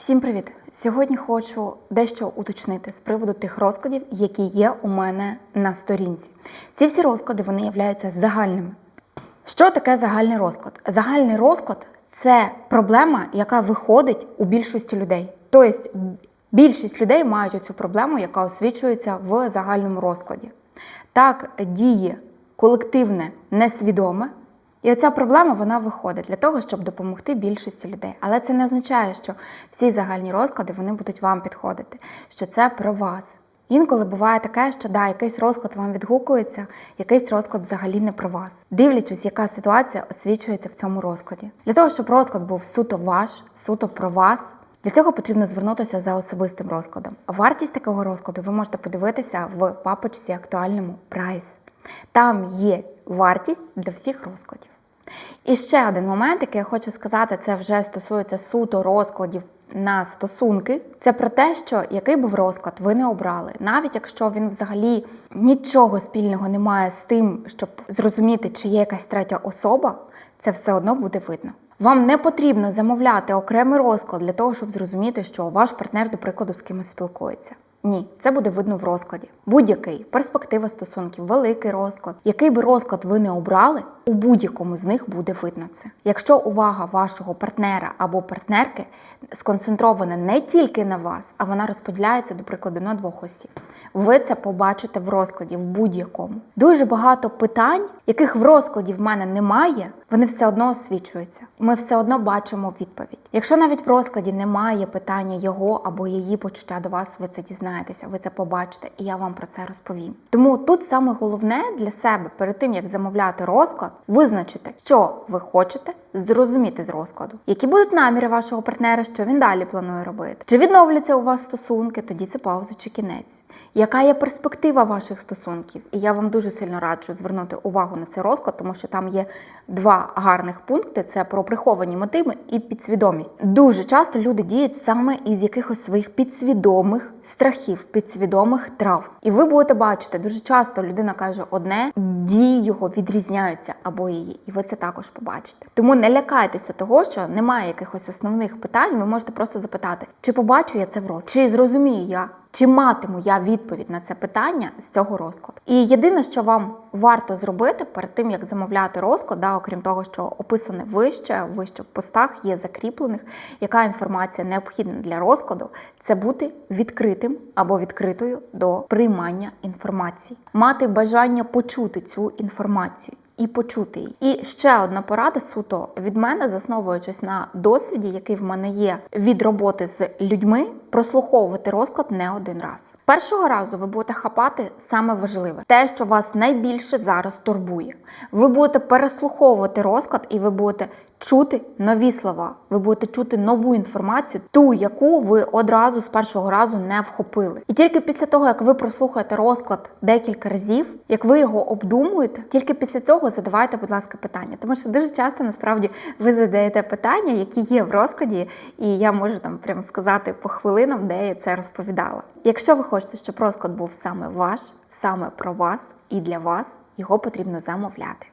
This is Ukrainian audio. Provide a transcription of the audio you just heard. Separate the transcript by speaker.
Speaker 1: Всім привіт! Сьогодні хочу дещо уточнити з приводу тих розкладів, які є у мене на сторінці. Ці всі розклади вони являються загальними. Що таке загальний розклад? Загальний розклад це проблема, яка виходить у більшості людей. Тобто більшість людей мають оцю проблему, яка освічується в загальному розкладі. Так діє колективне несвідоме, і оця проблема вона виходить для того, щоб допомогти більшості людей. Але це не означає, що всі загальні розклади вони будуть вам підходити, що це про вас. Інколи буває таке, що да, якийсь розклад вам відгукується, якийсь розклад взагалі не про вас, дивлячись, яка ситуація освічується в цьому розкладі. Для того, щоб розклад був суто ваш, суто про вас. Для цього потрібно звернутися за особистим розкладом. Вартість такого розкладу ви можете подивитися в папочці актуальному прайс. Там є вартість для всіх розкладів. І ще один момент, який я хочу сказати, це вже стосується суто розкладів на стосунки. Це про те, що який був розклад, ви не обрали, навіть якщо він взагалі нічого спільного не має з тим, щоб зрозуміти, чи є якась третя особа, це все одно буде видно. Вам не потрібно замовляти окремий розклад для того, щоб зрозуміти, що ваш партнер, до прикладу, з кимось спілкується. Ні, це буде видно в розкладі. Будь-який перспектива стосунків, великий розклад, який би розклад ви не обрали, у будь-якому з них буде видно це. Якщо увага вашого партнера або партнерки сконцентрована не тільки на вас, а вона розподіляється, до прикладу, на двох осіб, ви це побачите в розкладі в будь-якому. Дуже багато питань, яких в розкладі в мене немає, вони все одно освічуються. Ми все одно бачимо відповідь. Якщо навіть в розкладі немає питання його або її почуття до вас, ви це дізнаєтеся, ви це побачите, і я вам про це розповім. Тому тут саме головне для себе перед тим як замовляти розклад, визначити, що ви хочете. Зрозуміти з розкладу, які будуть наміри вашого партнера, що він далі планує робити. Чи відновляться у вас стосунки? Тоді це пауза чи кінець. Яка є перспектива ваших стосунків? І я вам дуже сильно раджу звернути увагу на цей розклад, тому що там є два гарних пункти: це про приховані мотиви і підсвідомість. Дуже часто люди діють саме із якихось своїх підсвідомих страхів, підсвідомих трав. І ви будете бачити, дуже часто людина каже одне, дії його відрізняються або її, і ви це також побачите. Тому не лякайтеся того, що немає якихось основних питань. Ви можете просто запитати, чи побачу я це в розкладі, чи зрозумію я. Чи матиму я відповідь на це питання з цього розкладу? І єдине, що вам варто зробити перед тим, як замовляти розклад, да, окрім того, що описане вище, вище в постах є закріплених, яка інформація необхідна для розкладу, це бути відкритим або відкритою до приймання інформації, мати бажання почути цю інформацію. І почути її. І ще одна порада суто від мене, засновуючись на досвіді, який в мене є від роботи з людьми, прослуховувати розклад не один раз. Першого разу ви будете хапати саме важливе, те, що вас найбільше зараз турбує. Ви будете переслуховувати розклад, і ви будете чути нові слова. Ви будете чути нову інформацію, ту, яку ви одразу з першого разу не вхопили. І тільки після того, як ви прослухаєте розклад декілька разів, як ви його обдумуєте, тільки після цього задавайте, будь ласка, питання. Тому що дуже часто насправді ви задаєте питання, які є в розкладі, і я можу там прямо сказати по хвилинам, де я це розповідала. Якщо ви хочете, щоб розклад був саме ваш, саме про вас і для вас, його потрібно замовляти.